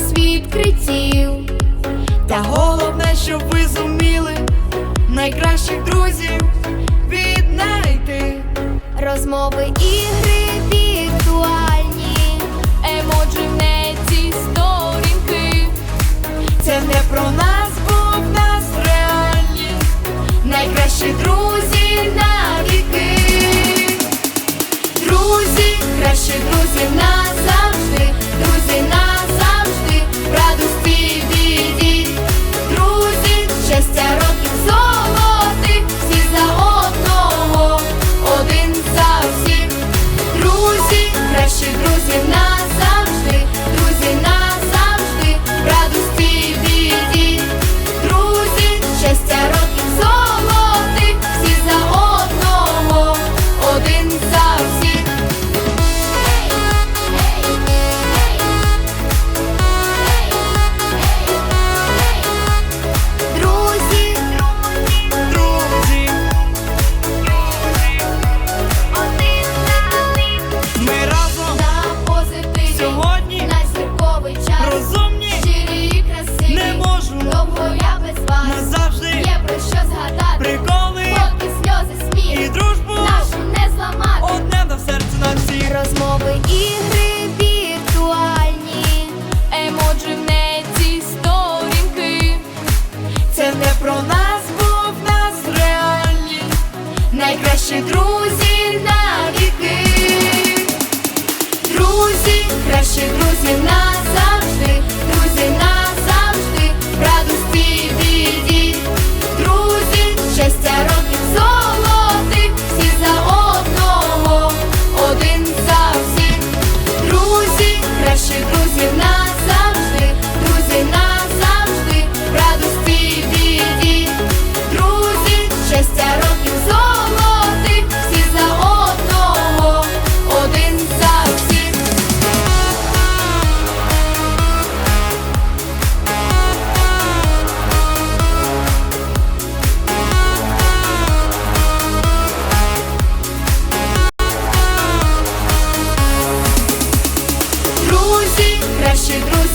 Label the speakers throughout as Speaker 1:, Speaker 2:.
Speaker 1: вас відкриттів. Та головне, щоб ви зуміли найкращих друзів віднайти розмови ігри віртуальні, емоджі в неці сторінки.
Speaker 2: Це не про нас, бо в нас реальні,
Speaker 1: найкращі друзі навіки. Друзі, кращі друзі назавжди, друзі назавжди. друзі навіки, друзі, кращі друзі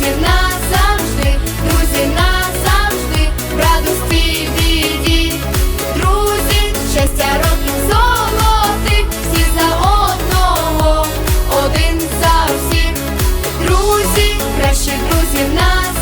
Speaker 1: Друзі назавжди, друзі назавжди, в радості друзі, щастя років золотих, всі за одного, один за всіх, друзі,
Speaker 2: кращих нас.